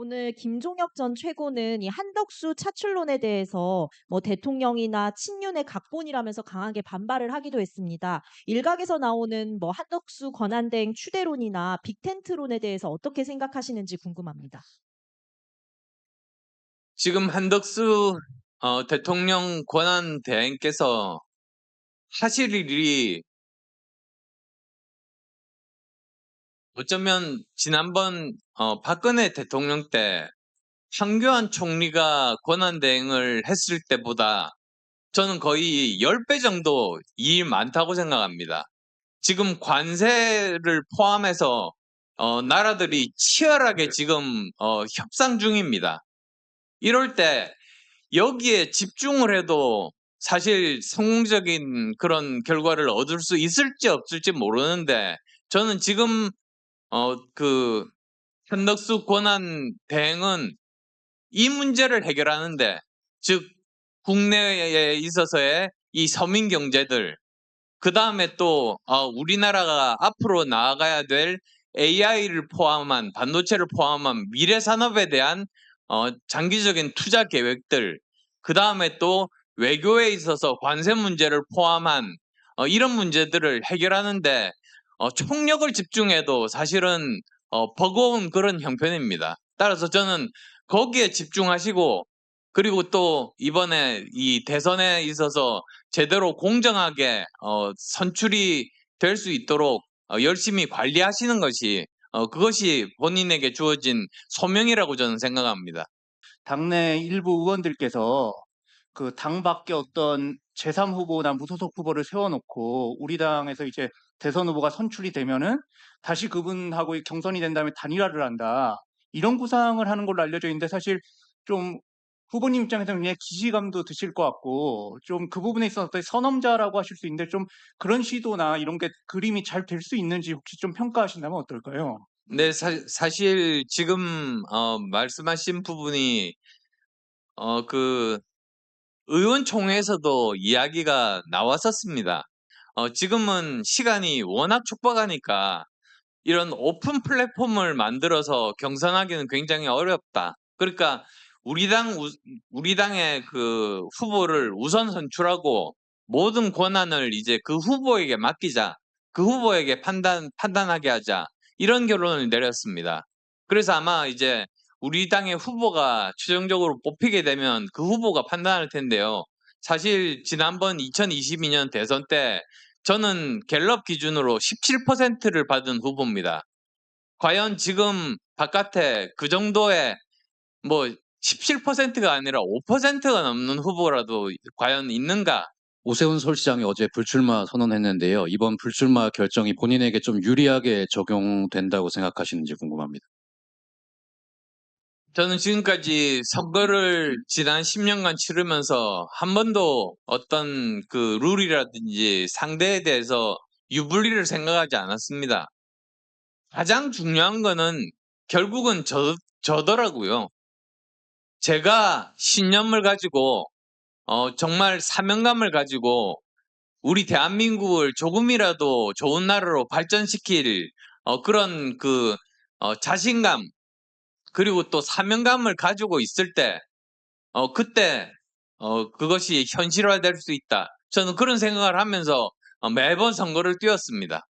오늘 김종혁 전 최고는 이 한덕수 차출론에 대해서 뭐 대통령이나 친윤의 각본이라면서 강하게 반발을 하기도 했습니다. 일각에서 나오는 뭐 한덕수 권한대행 추대론이나 빅텐트론에 대해서 어떻게 생각하시는지 궁금합니다. 지금 한덕수 어, 대통령 권한 대행께서 하실 일이 어쩌면 지난번 어, 박근혜 대통령 때 황교안 총리가 권한 대행을 했을 때보다 저는 거의 10배 정도 일 많다고 생각합니다. 지금 관세를 포함해서 어, 나라들이 치열하게 지금 어, 협상 중입니다. 이럴 때 여기에 집중을 해도 사실 성공적인 그런 결과를 얻을 수 있을지 없을지 모르는데 저는 지금 어그 한덕수 권한 대행은 이 문제를 해결하는데 즉 국내에 있어서의 이 서민 경제들 그 다음에 또 어, 우리나라가 앞으로 나아가야 될 AI를 포함한 반도체를 포함한 미래 산업에 대한 어, 장기적인 투자 계획들, 그 다음에 또 외교에 있어서 관세 문제를 포함한 어, 이런 문제들을 해결하는데 어, 총력을 집중해도 사실은 어, 버거운 그런 형편입니다. 따라서 저는 거기에 집중하시고 그리고 또 이번에 이 대선에 있어서 제대로 공정하게 어, 선출이 될 수 있도록 어, 열심히 관리하시는 것이 어, 그것이 본인에게 주어진 소명이라고 저는 생각합니다. 당내 일부 의원들께서 그 당 밖에 어떤 제3 후보나 무소속 후보를 세워놓고 우리 당에서 이제 대선 후보가 선출이 되면은 다시 그분하고 경선이 된 다음에 단일화를 한다. 이런 구상을 하는 걸로 알려져 있는데 사실 좀 후보님 입장에서는 그냥 기시감도 드실 것 같고 좀 그 부분에 있어서 선험자라고 하실 수 있는데 좀 그런 시도나 이런 게 그림이 잘 될 수 있는지 혹시 좀 평가하신다면 어떨까요? 네, 사, 실 지금 어, 말씀하신 부분이 어, 그 의원총회에서도 이야기가 나왔었습니다. 어, 지금은 시간이 워낙 촉박하니까 이런 오픈 플랫폼을 만들어서 경선하기는 굉장히 어렵다. 그러니까 우리 당 우리 당의 그 후보를 우선 선출하고 모든 권한을 이제 그 후보에게 맡기자. 그 후보에게 판단 판단하게 하자. 이런 결론을 내렸습니다. 그래서 아마 이제 우리 당의 후보가 최종적으로 뽑히게 되면 그 후보가 판단할 텐데요. 사실 지난번 2022년 대선 때 저는 갤럽 기준으로 17%를 받은 후보입니다. 과연 지금 바깥에 그 정도의 뭐 17%가 아니라 5%가 넘는 후보라도 과연 있는가? 오세훈 서울시장이 어제 불출마 선언했는데요. 이번 불출마 결정이 본인에게 좀 유리하게 적용된다고 생각하시는지 궁금합니다. 저는 지금까지 선거를 지난 10년간 치르면서 한 번도 어떤 그 룰이라든지 상대에 대해서 유불리를 생각하지 않았습니다. 가장 중요한 거는 결국은 저, 저더라고요. 제가 신념을 가지고 어, 정말 사명감을 가지고 우리 대한민국을 조금이라도 좋은 나라로 발전시킬 어, 그런 그 어, 자신감 그리고 또 사명감을 가지고 있을 때 어, 그때 어, 그것이 현실화될 수 있다. 저는 그런 생각을 하면서 어, 매번 선거를 뛰었습니다.